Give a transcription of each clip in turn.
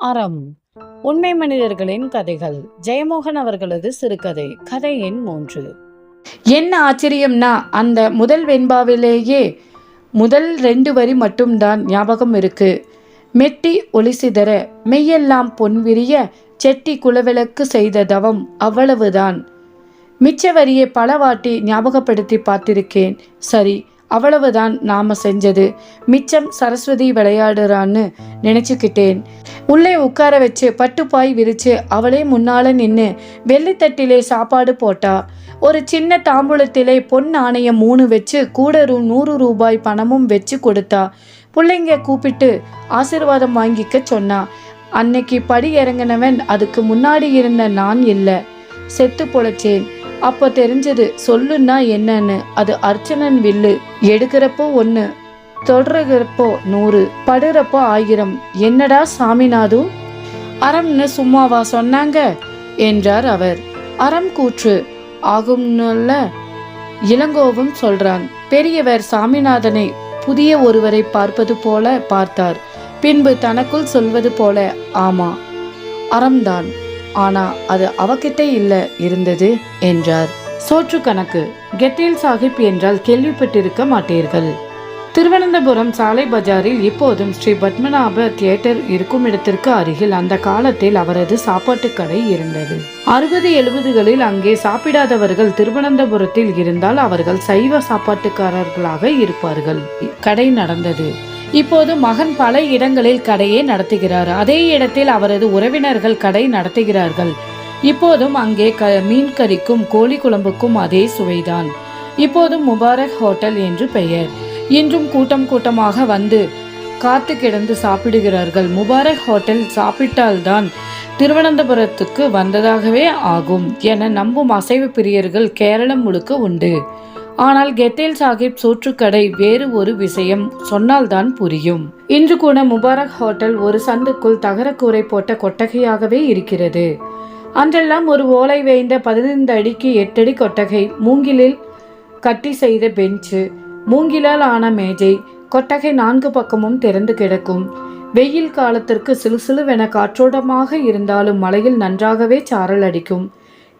அறம் உண்மை மனிதர்களின் கதைகள். ஜெயமோகன் அவர்களது சிறுகதை கதை எண் மூன்று. என்ன ஆச்சரியம்னா அந்த முதல் வெண்பாவிலேயே முதல் ரெண்டு வரி மட்டும்தான் ஞாபகம் இருக்கு. மெட்டி ஒளி சிதற மெய்யெல்லாம் பொன் விரிய செட்டி குலவிளக்கு செய்த தவம் அவ்வளவுதான். மிச்ச வரியை பல வாட்டி ஞாபகப்படுத்தி பார்த்திருக்கேன். சரி அவ்வளவுதான் நாம செஞ்சது. மிச்சம் சரஸ்வதி விளையாடுறான்னு நினைச்சுக்கிட்டேன். உள்ளே உட்கார வச்சு பட்டுப்பாய் விரிச்சு அவளே முன்னால நின்று வெள்ளித்தட்டிலே சாப்பாடு போட்டா. ஒரு சின்ன தாம்பூலத்திலே பொன் நாணயம் மூணு வச்சு கூட ரூ நூறு ரூபாய் பணமும் வச்சு கொடுத்தா. பிள்ளைங்க கூப்பிட்டு ஆசீர்வாதம் வாங்கிக்க சொன்னா. அன்னைக்கு படி இறங்கினவன் அதுக்கு முன்னாடி இருந்த நான் இல்லை. செத்து பொழைச்சேன். அப்போ தெரிஞ்சது சொல்லுன்னா என்னன்னு. அது அர்ச்சனன் வில்லு. எடுக்கிறப்போ ஒன்று தொடர்கிறப்போ நூறு படுறப்போ ஆயிரம். என்னடா சாமிநாது அறம்னு சும்மாவா சொன்னாங்க? என்றார் அவர். அறம் கூற்று. ஆகும்னுல்ல இளங்கோவும் சொல்றான். பெரியவர் சாமிநாதனை புதிய ஒருவரை பார்ப்பது போல பார்த்தார். பின்பு தனக்குள் சொல்வது போல ஆமா அறம்தான். ஆனா அது அவகிட்ட இல்ல இருந்தது என்றார். சோற்று கணக்கு. கெட்டேல் சாஹிப் என்றால் கேள்விப்பட்டிருக்க மாட்டீர்கள். திருவனந்தபுரம் சாலை பஜாரில் இப்போதும் ஸ்ரீ பத்மநாப தியேட்டர் இருக்கும் இடத்திற்கு அருகில் அந்த காலத்தில் அவரது சாப்பாட்டு கடை இருந்தது. அறுபது எழுபதுகளில் அங்கே சாப்பிடாதவர்கள் திருவனந்தபுரத்தில் இருந்தால் அவர்கள் சைவ சாப்பாட்டுக்காரர்களாக இருப்பார்கள். கடை நடந்தது. இப்போது மகன் பல இடங்களில் கடையை நடத்துகிறார். அதே இடத்தில் அவரது உறவினர்கள் கடை நடத்துகிறார்கள். இப்போதும் அங்கே க மீன் கறிக்கும் கோழி குழம்புக்கும் அதே சுவைதான். இப்போதும் முபாரக் ஹோட்டல் என்று பெயர். இன்றும் கூட்டம் கூட்டமாக வந்து காத்து கிடந்து சாப்பிடுகிறார்கள். முபாரக் ஹோட்டல் சாப்பிட்டால்தான் திருவனந்தபுரத்துக்கு வந்ததாகவே ஆகும் என நம்பும் அசைவு பிரியர்கள் கேரளம் முழுக்க உண்டு. ஆனால் கெட்டேல் சாஹிப் சோற்றுக்கடை வேறு ஒரு விஷயம் சொன்னால்தான் புரியும். இன்று கூட முபாரக் ஹோட்டல் ஒரு சந்துக்குள் தகரக்கூரை போட்ட கொட்டகையாகவே இருக்கிறது. அன்றெல்லாம் ஒரு ஓலை வேய்ந்த பதினைந்து அடிக்கு எட்டடி கொட்டகை மூங்கிலில் கட்டி செய்த பெஞ்சு மூங்கிலால் ஆன மேஜை கொட்டகை நான்கு பக்கமும் திறந்து கிடக்கும். வெயில் காலத்திற்கு சிலுசிலுவென காற்றோட்டமாக இருந்தாலும் மலையில் நன்றாகவே சாரல் அடிக்கும்.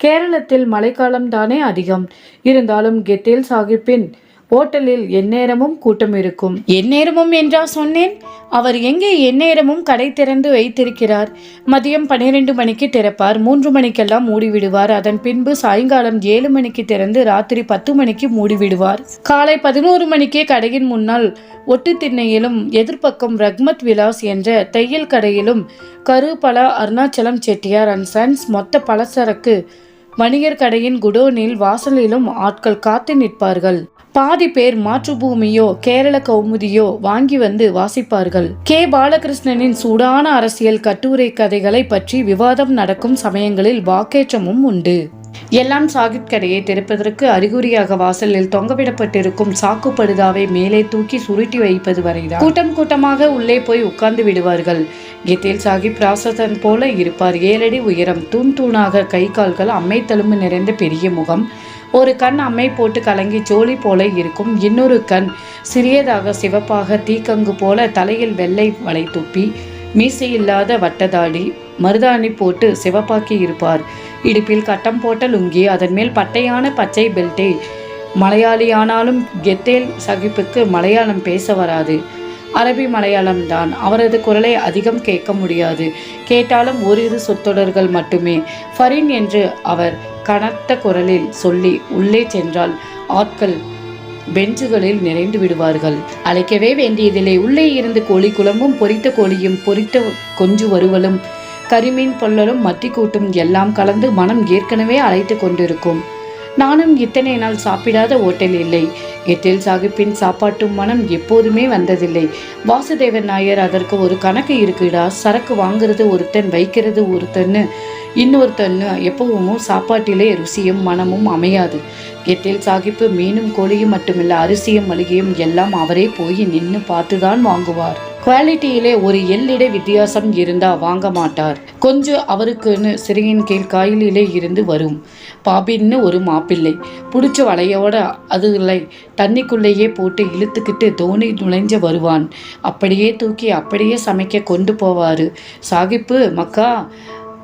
கேரளத்தில் மழைக்காலம்தானே அதிகம். இருந்தாலும் கெத்தேல் சாஹிப்பின் ஹோட்டலில் எந்நேரமும் கூட்டம் இருக்கும். எந்நேரமும் என்றா சொன்னேன்? அவர் எங்கே எந்நேரமும் கடை திறந்து வைத்திருக்கிறார்? மதியம் பன்னிரெண்டு மணிக்கு திறப்பார். மூன்று மணிக்கெல்லாம் மூடிவிடுவார். அதன் பின்பு சாயங்காலம் ஏழு மணிக்கு திறந்து ராத்திரி பத்து மணிக்கு மூடிவிடுவார். காலை பதினோரு மணிக்கே கடையின் முன்னால் ஒட்டு திண்ணையிலும் எதிர்ப்பக்கம் ரக்மத் விலாஸ் என்ற தையல் கடையிலும் கரு அருணாச்சலம் செட்டியார் அண்ட் சன்ஸ் மொத்த பலசரக்கு வணிகர் கடையின் குடோனில் வாசலிலும் ஆட்கள் காத்து நிற்பார்கள். பாதி பேர் மாற்றுபூமியோ கேரள கௌமுதியோ வாங்கி வந்து வாசிப்பார்கள். கே. பாலகிருஷ்ணனின் சூடான அரசியல் கட்டுரை கதைகளை பற்றி விவாதம் நடக்கும் சமயங்களில் வாக்கேற்றமும் உண்டு. எல்லாம் சாகிப் கடையை திறப்பதற்கு அறிகுறியாக வாசலில் தொங்கவிடப்பட்டிருக்கும் சாக்கு படுதாவை மேலே தூக்கி சுருட்டி வைப்பது வரைதான். கூட்டம் கூட்டமாக உள்ளே போய் உட்கார்ந்து விடுவார்கள். கெத்தேல் சாஹிப் ராசதன் போல இருப்பார். ஏழடி உயரம் தூண் தூணாக கை கால்கள் அம்மை தழும்பு நிறைந்த பெரிய முகம். ஒரு கண் அம்மை போட்டு கலங்கி ஜோலி போல இருக்கும். இன்னொரு கண் சிறியதாக சிவப்பாக தீக்கங்கு போல தலையில் வெள்ளை வளை துப்பி மீசையில்லாத வட்டதாடி மருதாணி போட்டு சிவப்பாக்கி இருப்பார். இடுப்பில் கட்டம் போட்ட லுங்கி அதன் மேல் பட்டையான பச்சை பெல்ட்டை. மலையாளியானாலும் கெத்தேல் சகிப்புக்கு மலையாளம் பேச வராது. அரபி மலையாளம்தான். அவரது குரலை அதிகம் கேட்க முடியாது. கேட்டாலும் ஓரிரு சொற்றொடர்கள் மட்டுமே. ஃபரின் என்று அவர் கனத்த குரலில் சொல்லி உள்ளே சென்றால் ஆட்கள் பெஞ்சுகளில் நிறைந்து விடுவார்கள். அழைக்கவே வேண்டியதில்லை. உள்ளே இருந்து கோழி குழம்பும் பொரித்த கோழியும் பொரித்த கொஞ்சு வறுவலும் கரிமீன் பொல்லலும் மத்தி கூட்டும் எல்லாம் கலந்து மனம் ஏற்கனவே அழைத்து கொண்டிருக்கும். நானும் இத்தனை நாள் சாப்பிடாத ஓட்டல் இல்லை. எட்டில் சாகிப்பின் சாப்பாட்டு மனம் எப்போதுமே வந்ததில்லை. வாசுதேவன் நாயர் அதற்கு ஒரு கணக்கு இருக்குடா சரக்கு வாங்குறது ஒருத்தன் வைக்கிறது ஒருத்தன்னு இன்னொருத்தன்னு எப்பவும் சாப்பாட்டிலே ருசியும் மனமும் அமையாது. கெட்டில் சாகிப்பு மீனும் கோழியும் மட்டுமில்ல அரிசியும் மளிகையும் எல்லாம் அவரே போய் நின்று பார்த்துதான் வாங்குவார். குவாலிட்டியிலே ஒரு எல்லிட வித்தியாசம் இருந்தா வாங்க மாட்டார். கொஞ்சம் அவருக்குன்னு சிறையின் கீழ் காயிலே இருந்து வரும். பாபின்னு ஒரு மாப்பிள்ளை. புடிச்ச வலையோட அதுகளை தண்ணிக்குள்ளேயே போட்டு இழுத்துக்கிட்டு தோணி நுழைஞ்ச வருவான். அப்படியே தூக்கி அப்படியே சமைக்க கொண்டு போவார். சாகிப்பு மக்கா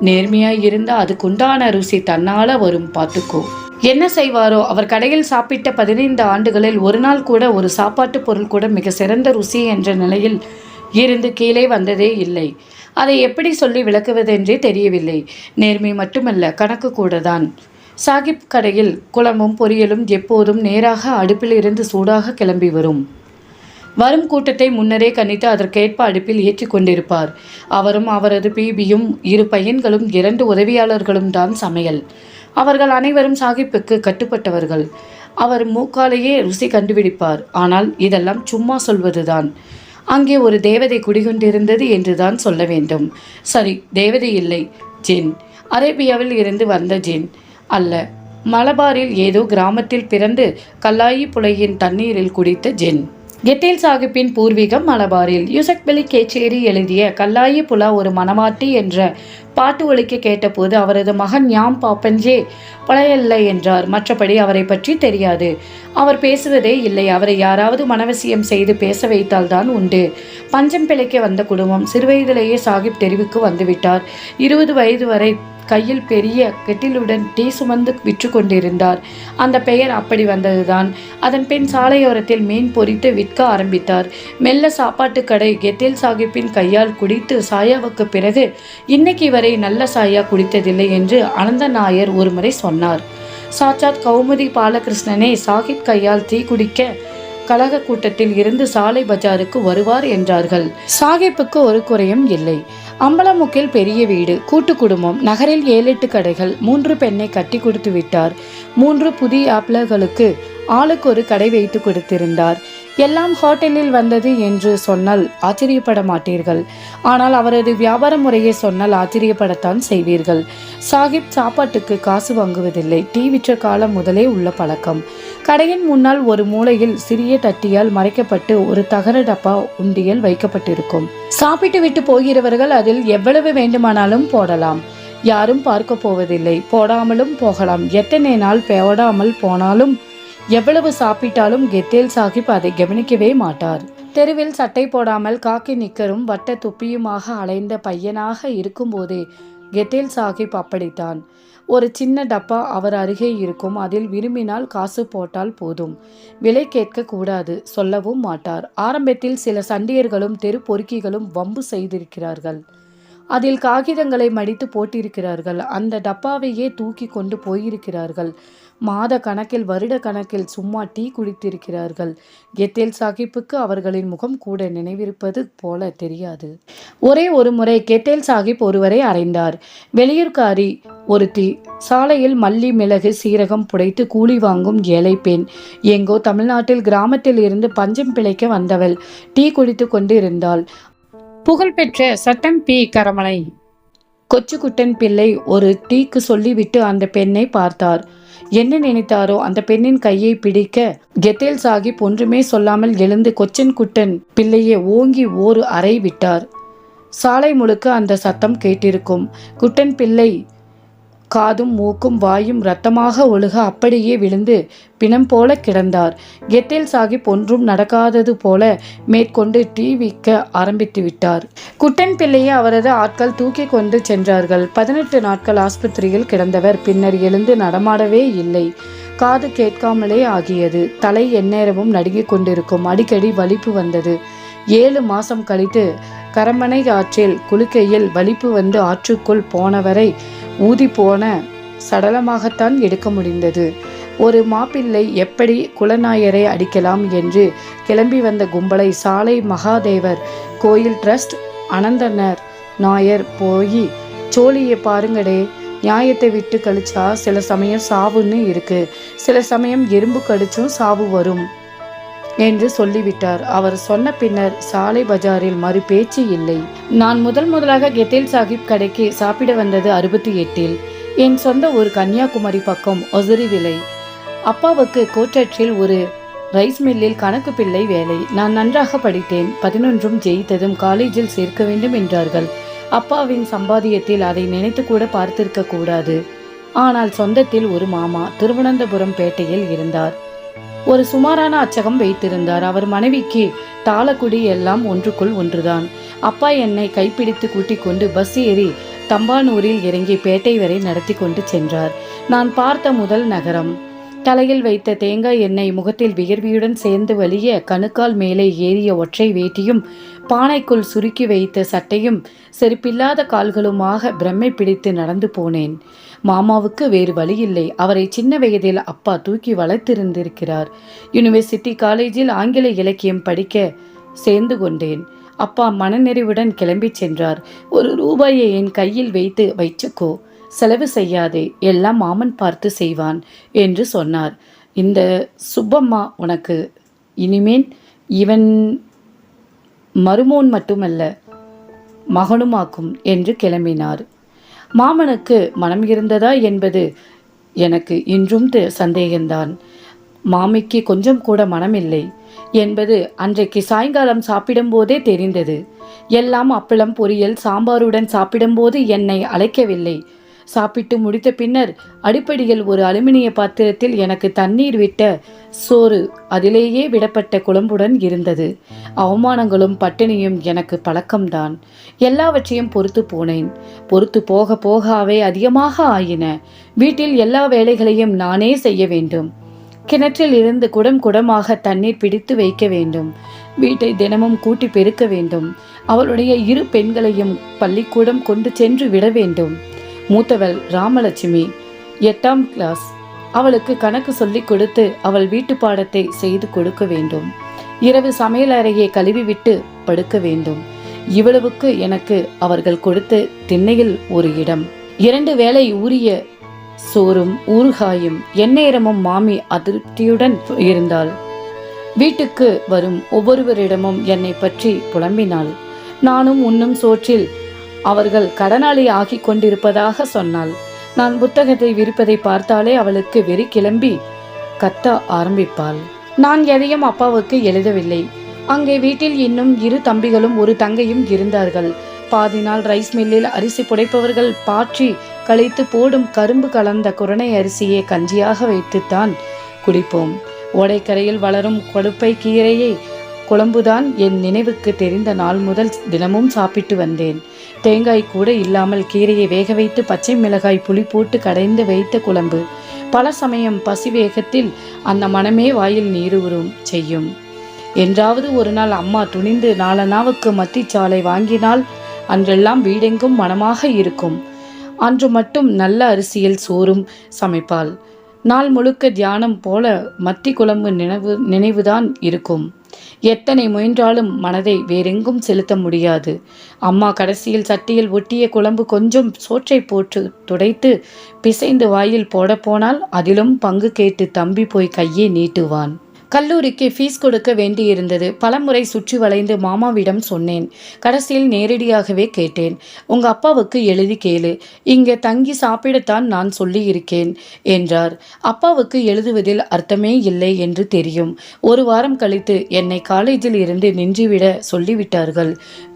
நேர்மையாய் இருந்தா அதுக்குண்டான ருசி தன்னால வரும் பார்த்துக்கோ என்ன செய்வாரோ அவர் கடையில் சாப்பிட்ட பதினைந்து ஆண்டுகளில் ஒரு நாள் கூட ஒரு சாப்பாட்டு பொருள் கூட மிக சிறந்த ருசி என்ற நிலையில் இருந்து கீழே வந்ததே இல்லை. அதை எப்படி சொல்லி விளக்குவதென்றே தெரியவில்லை. நேர்மை மட்டுமல்ல கணக்கு கூட தான் சாகிப் கடையில் குழம்பும் பொரியலும் எப்போதும் நேராக அடுப்பில் இருந்து சூடாக கிளம்பி வரும். வரும் கூட்டத்தை முன்னரே கணித்து அதற்கேற்ப அடுப்பில் ஏற்றிக் கொண்டிருப்பார். அவரும் அவரது பிபியும் இரு பையன்களும் இரண்டு உதவியாளர்களும் தான் சமையல். அவர்கள் அனைவரும் சாகிப்புக்கு கட்டுப்பட்டவர்கள். அவர் மூக்காலேயே ருசி கண்டுபிடிப்பார். ஆனால் இதெல்லாம் சும்மா சொல்வதுதான். அங்கே ஒரு தேவதை குடிகொண்டிருந்தது என்றுதான் சொல்ல வேண்டும். சரி தேவதை இல்லை. ஜின். அரேபியாவில் இருந்து வந்த ஜின். அல்ல. மலபாரில் ஏதோ கிராமத்தில் பிறந்து கல்லாயி புலையின் தண்ணீரில் குடித்த ஜென். கெட்டில் சாகிப்பின் பூர்வீகம் மலபாரில். யூசக் பெலி கேச்சேரி எழுதிய கல்லாயி புலா ஒரு மணவாட்டி என்ற பாட்டு ஒழிக்க கேட்டபோது அவரது மகன் யாம் பாப்பன்ஜே பழையல்ல என்றார். மற்றபடி அவரை பற்றி தெரியாது. அவர் பேசுவதே இல்லை. அவரை யாராவது மனவசியம் செய்து பேச வைத்தால்தான் உண்டு. பஞ்சம் பிழைக்க வந்த குடும்பம் சிறுவயதிலேயே சாகிப் தெரிவுக்கு வந்துவிட்டார். இருபது வயது வரை கையில் பெரிய கெட்டிலுடன் டீ சுமந்து விற்று கொண்டிருந்தார். அந்த பெயர் அப்படி வந்ததுதான். அதன் பின் சாலையோரத்தில் மீன் பொரித்து விற்க ஆரம்பித்தார். மெல்ல சாப்பாட்டு கடை கெத்தில் சாகிப்பின் கையால் குடித்து சாயாவுக்கு பிறகு இன்னைக்கு வரை இதுவரை நல்ல சாயா குடித்ததில்லை என்று அனந்த நாயர் ஒருமுறை சொன்னார். சாட்சாத் கௌமுதி பாலகிருஷ்ணனே சாகிப் கையால் தீ குடிக்க கழக கூட்டத்தில் இருந்து சாலை பஜாருக்கு வருவார் என்றார்கள். சாகிப்புக்கு ஒரு குறையும் இல்லை. அம்பலமுக்கில் பெரிய வீடு கூட்டு குடும்பம் நகரில் ஏழு எட்டு கடைகள் மூன்று பெண்ணை கட்டி கொடுத்து விட்டார். மூன்று புதிய ஆப்லர்களுக்கு ஆளுக்கு ஒரு கடை வைத்து கொடுத்திருந்தார். எல்லாம் ஹோட்டலில் வந்தது என்று சொன்னால் ஆச்சரியப்பட மாட்டீர்கள் ஆனால் அவரது வியாபார முறையை சொன்னால் ஆச்சரியப்படத்தான் செய்வீர்கள். சாகிப் சாப்பாட்டுக்கு காசு வாங்குவதில்லை. டீ விற்ற காலம் முதலே உள்ள பழக்கம். கடையின் முன்னால் ஒரு மூலையில் சிறிய தட்டியால் மறைக்கப்பட்டு ஒரு தகர டப்பா உண்டியல் வைக்கப்பட்டிருக்கும். சாப்பிட்டு விட்டு போகிறவர்கள் அதில் எவ்வளவு வேண்டுமானாலும் போடலாம். யாரும் பார்க்க போவதில்லை. போடாமலும் போகலாம். எத்தனை நாள் போடாமல் போனாலும் எவ்வளவு சாப்பிட்டாலும் கெத்தேல் சாஹிப் அதை கவனிக்கவே மாட்டார். தெருவில் சட்டை போடாமல் காக்கி நிக்கரும் வட்ட துப்பியுமாக அலைந்த பையனாக இருக்கும்போதே கெத்தேல் சாஹிப் அப்படித்தான். ஒரு சின்ன டப்பா அவர் அருகே இருக்கும் அதில் விரும்பினால் காசு போட்டால் போதும். விலை கேட்க கூடாது சொல்லவும் மாட்டார். ஆரம்பத்தில் சில சண்டியர்களும் தெரு பொறுக்கிகளும் வம்பு செய்திருக்கிறார்கள். அதில் காகிதங்களை மடித்து போட்டிருக்கிறார்கள். அந்த டப்பாவையே தூக்கி கொண்டு போயிருக்கிறார்கள். மாத கணக்கில் வருட கணக்கில் சும்மா டீ குடித்திருக்கிறார்கள். கெத்தேல் சாஹிப்புக்கு அவர்களின் முகம் கூட நினைவிருப்பது போல தெரியாது. ஒரே ஒரு முறை கெத்தேல் சாஹிப் ஒருவரை அறைந்தார். வெளியூர்காரி ஒருத்தி சாலையில் மல்லி மிளகு சீரகம் புடைத்து கூலி வாங்கும் ஏழை பெண். எங்கோ தமிழ்நாட்டில் கிராமத்தில் இருந்து பஞ்சம் பிழைக்க வந்தவள். டீ குடித்து கொண்டு இருந்தாள் புகழ்பெற்ற சட்டம் பி. கரமலை. கொச்சுக்குட்டன் பிள்ளை ஒரு டீக்கு சொல்லிவிட்டு அந்த பெண்ணை பார்த்தார். என்ன நினைத்தாரோ அந்த பெண்ணின் கையை பிடிக்க கெத்தேல் சாகிப் ஒன்றுமே சொல்லாமல் எழுந்து கொச்சன் குட்டன் பிள்ளையை ஓங்கி ஓரு அறை விட்டார். சாலை முழுக்க அந்த சத்தம் கேட்டிருக்கும். குட்டன் பிள்ளை காதும் மூக்கும் வாயும் ரத்தமாக ஒழுக அப்படியே விழுந்து பிணம் போல கிடந்தார். கெத்தேல் சாகிப் ஒன்றும் நடக்காதது போல மேற்கொண்டு டீ விற்க ஆரம்பித்து விட்டார். குட்டன் பிள்ளையை அவரது ஆட்கள் தூக்கி கொண்டு சென்றார்கள். பதினெட்டு நாட்கள் ஆஸ்பத்திரியில் கிடந்தவர் பின்னர் எழுந்து நடமாடவே இல்லை. காது கேட்காமலே ஆகியது. தலை எந்நேரமும் நடுங்கிக் கொண்டிருக்கும். அடிக்கடி வலிப்பு வந்தது. ஏழு மாசம் கழித்து கரமனை ஆற்றில் குளிக்கையில் வலிப்பு வந்து ஆற்றுக்குள் போனவரை ஊதி போன சடலமாகத்தான் எடுக்க முடிந்தது. ஒரு மாப்பிள்ளை எப்படி குலநாயரை அடிக்கலாம் என்று கிளம்பி வந்த கும்பலை சாலை மகாதேவர் கோயில் ட்ரஸ்ட் அனந்தனர் நாயர் போய் சோழியை பாருங்கடே நியாயத்தை விட்டு கழிச்சா சில சமயம் சாவுன்னு இருக்கு. சில சமயம் எறும்பு கடிச்சும் சாவு வரும். என்று சொல்லிவிட்டார். அவர் சொன்ன பின்னர் சாலை பஜாரில் மறு பேச்சு இல்லை. நான் முதல் முதலாக கெத்தேல் சாஹிப் கடைக்கு சாப்பிட வந்தது அறுபத்தி எட்டில். என் சொந்த ஒரு கன்னியாகுமரி பக்கம் ஒசரி விலை. அப்பாவுக்கு கோட்டற்றில் ஒரு ரைஸ் மில்லில் கணக்கு பிள்ளை வேலை. நான் நன்றாக படித்தேன். பதினொன்றும் ஜெயித்ததும் காலேஜில் சேர்க்க வேண்டும் என்றார்கள். அப்பாவின் சம்பாதியத்தில் அதை நினைத்து கூட பார்த்திருக்க கூடாது. ஆனால் சொந்தத்தில் ஒரு மாமா திருவனந்தபுரம் பேட்டையில் இருந்தார். ஒரு சுமாரான அச்சகம் வைத்திருந்தார். அவர் மனைவிக்கு தாளக்குடி எல்லாம் ஒன்றுக்குள் ஒன்றுதான். அப்பா என்னை கைப்பிடித்து கூட்டிக் கொண்டு பஸ் ஏறி தம்பானூரில் இறங்கி பேட்டை வரை நடத்தி கொண்டு சென்றார். நான் பார்த்த முதல் நகரம். தலையில் வைத்த தேங்காய் எண்ணெய் முகத்தில் வியர்வியுடன் சேர்ந்து வலிய கணுக்கால் மேலே ஏறிய ஒற்றை வேட்டியும் பானைக்குள் சுருக்கி வைத்த சட்டையும் செருப்பில்லாத கால்களுமாக பிரம்மை பிடித்து நடந்து போனேன். மாமாவுக்கு வேறு வழியில்லை. அவரை சின்ன வயதில் அப்பா தூக்கி வளர்த்திருந்திருக்கிறார். யூனிவர்சிட்டி காலேஜில் ஆங்கில இலக்கியம் படிக்க சேர்ந்து கொண்டேன். அப்பா மனநிறைவுடன் கிளம்பிச் சென்றார். ஒரு ரூபாயை என் கையில் வைத்து வைச்சுக்கோ செலவு செய்யாதே எல்லாம் மாமன் பார்த்து செய்வான் என்று சொன்னார். இந்த சுப்பம்மா உனக்கு இனிமேல் இவன் மருமோன் மட்டுமல்ல மகனுமாக்கும் என்று கிளம்பினார். மாமனுக்கு மனம் இருந்ததா என்பது எனக்கு இன்றும் சந்தேகம்தான். மாமிக்கு கொஞ்சம் கூட மனமில்லை என்பது அன்றைக்கு சாயங்காலம் சாப்பிடும்போதே தெரிந்தது. எல்லாம் அப்பளம் பொரியல் சாம்பாருடன் சாப்பிடும்போது என்னை அழைக்கவில்லை. சாப்பிட்டு முடித்த பின்னர் அடிப்படையில் ஒரு அலுமினிய பாத்திரத்தில் எனக்கு தண்ணீர் விட்ட சோறு அதிலேயே விடப்பட்ட குழம்புடன் இருந்தது. அவமானங்களும் பட்டினியும் எனக்கு பழக்கம்தான். எல்லாவற்றையும் பொறுத்து போனேன். பொறுத்து போக போக அவை அதிகமாக ஆயின. வீட்டில் எல்லா வேலைகளையும் நானே செய்ய வேண்டும். கிணற்றில் இருந்து குடம் குடமாக தண்ணீர் பிடித்து வைக்க வேண்டும். வீட்டை தினமும் கூட்டி பெருக்க வேண்டும். அவளுடைய இரு பெண்களையும் பள்ளிக்கூடம் கொண்டு சென்று விட வேண்டும். மூத்தவள் ராமலட்சுமி எட்டாம் கிளாஸ் அவளுக்கு கணக்கு சொல்லிக் கொடுத்து அவள் வீட்டு பாடத்தை செய்து கொடுக்க வேண்டும். இரவு சமையல் அறையை கழுவிவிட்டு படுக்க வேண்டும். இவ்வளவுக்கு எனக்கு அவர்கள் கொடுத்து திண்ணையில் ஒரு இடம். இரண்டு வேளை ஊறிய சோறும் ஊறுகாயும் எந்நேரமும் மாமி அதிருப்தியுடன் இருந்தாள். வீட்டுக்கு வரும் ஒவ்வொருவரிடமும் என்னை பற்றி புலம்பினாள். நானும் உண்ணும் சோற்றில் அவர்கள் கடனாளி ஆகிக் கொண்டிருப்பதாக சொன்னாள். நான் புத்தகத்தை விரிப்பதை பார்த்தாலே அவளுக்கு வெறி கிளம்பி கத்த ஆரம்பிப்பாள். நான் எதையும் அப்பாவுக்கு எழுதவில்லை. அங்கே வீட்டில் இன்னும் இரு தம்பிகளும் ஒரு தங்கையும் இருந்தார்கள். பாதி நாள் ரைஸ் மில்லில் அரிசி புடைப்பவர்கள் பாற்றி கழித்து போடும் கரும்பு கலந்த குரணை அரிசியை கஞ்சியாக வைத்துத்தான் குடிப்போம். ஓடைக்கரையில் வளரும் கொழுப்பை கீரையை குழம்புதான் என் நினைவுக்கு தெரிந்த நாள் முதல் தினமும் சாப்பிட்டு வந்தேன். தேங்காய் கூட இல்லாமல் கீரையை வேக வைத்து பச்சை மிளகாய் புளி போட்டு கடைந்து வைத்த குழம்பு. பல சமயம் பசி வேகத்தில் அந்த மனமே வாயில் நீருவரும் செய்யும். என்றாவது ஒரு நாள் அம்மா துணிந்து நாலனாவுக்கு மத்திச்சாலை வாங்கினால் அன்றெல்லாம் வீடெங்கும் மனமாக இருக்கும். அன்று மட்டும் நல்ல அரிசியில் சோறும் சமைப்பாள். நாள் முழுக்க தியானம் போல மத்தி குழம்பு நினைவு நினைவுதான் இருக்கும். எத்தனை முயன்றாலும் மனதை வேறெங்கும் செலுத்த முடியாது. அம்மா கடைசியில் சட்டியில் ஒட்டிய குழம்பு கொஞ்சம் சோற்றை போட்டு துடைத்து பிசைந்து வாயில் போடப்போனால் அதிலும் பங்கு கேட்டு தம்பி போய் கையை நீட்டுவான். கல்லூரிக்கு ஃபீஸ் கொடுக்க வேண்டியிருந்தது. பலமுறை சுற்றி வளைந்து மாமாவிடம் சொன்னேன். கடைசியில் நேரடியாகவே கேட்டேன். உங்க அப்பாவுக்கு எழுதி கேளு. இங்கே தங்கி சாப்பிடத்தான் நான் சொல்லியிருக்கேன் என்றார். அப்பாவுக்கு எழுதுவதில் அர்த்தமே இல்லை என்று தெரியும். ஒரு வாரம் கழித்து என்னை காலேஜில் இருந்து நின்றுவிட சொல்லிவிட்டார்கள்.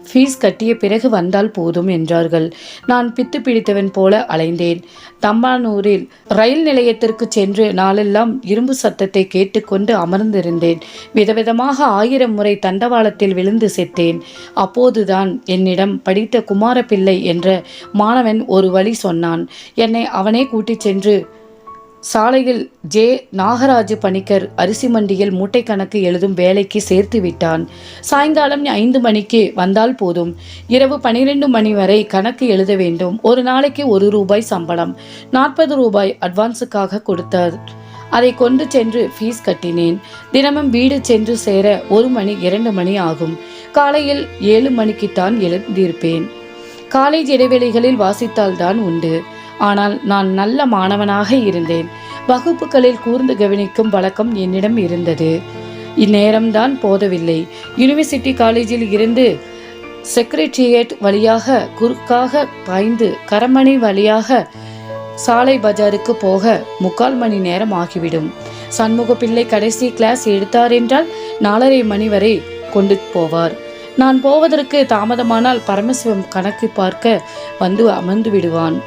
ஃபீஸ் கட்டிய பிறகு வந்தால் போதும் என்றார்கள். நான் பித்து பிடித்தவன் போல அலைந்தேன். தம்பானூரில் ரயில் நிலையத்திற்கு சென்று நாளெல்லாம் இரும்பு சத்தத்தை கேட்டுக்கொண்டு அமர்ந்திருந்தேன். விதவிதமாக ஆயிரம் முறை தண்டவாளத்தில் விழுந்து செத்தேன். அப்போதுதான் என்னிடம் படித்த குமாரப்பிள்ளை என்ற மாணவன் ஒரு வழி சொன்னான். என்னை அவனே கூட்டிச் சென்று சாலையில் ஜே. நாகராஜு பணிக்கர் அரிசி மண்டியில் மூட்டை கணக்கு எழுதும் வேலைக்கு சேர்த்து விட்டான். சாயங்காலம் ஐந்து மணிக்கு வந்தால் போதும். இரவு பனிரெண்டு மணி வரை கணக்கு எழுத வேண்டும். ஒரு நாளைக்கு ஒரு ரூபாய் சம்பளம். நாற்பது ரூபாய் அட்வான்ஸுக்காக கொடுத்தார். அதை கொண்டு சென்று ஃபீஸ் கட்டினேன். தினமும் வீடு சென்று சேர ஒரு மணி இரண்டு மணி ஆகும். காலையில் ஏழு மணிக்குத்தான் எழுந்திருப்பேன். காலேஜ் இடைவெளிகளில் வாசித்தால்தான் உண்டு. ஆனால் நான் நல்ல மாணவனாக இருந்தேன். வகுப்புகளில் கூர்ந்து கவனிக்கும் வழக்கம் என்னிடம் இருந்தது. இந்நேரம்தான் போதவில்லை. யூனிவர்சிட்டி காலேஜில் இருந்து செக்ரட்டரியேட் வழியாக குறுக்காக பாய்ந்து கரமணி வழியாக சாலை பஜாருக்கு போக முக்கால் மணி நேரம் ஆகிவிடும். சண்முக பிள்ளை கடைசி கிளாஸ் எடுத்தார் என்றால் நாலரை மணி வரை கொண்டு போவார். நான் போவதற்கு தாமதமானால் பரமசிவம் கணக்கு பார்க்க வந்து அமர்ந்து விடுவான்.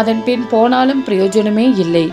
அதன் பின் போனாலும் பிரயோஜனமே இல்லை.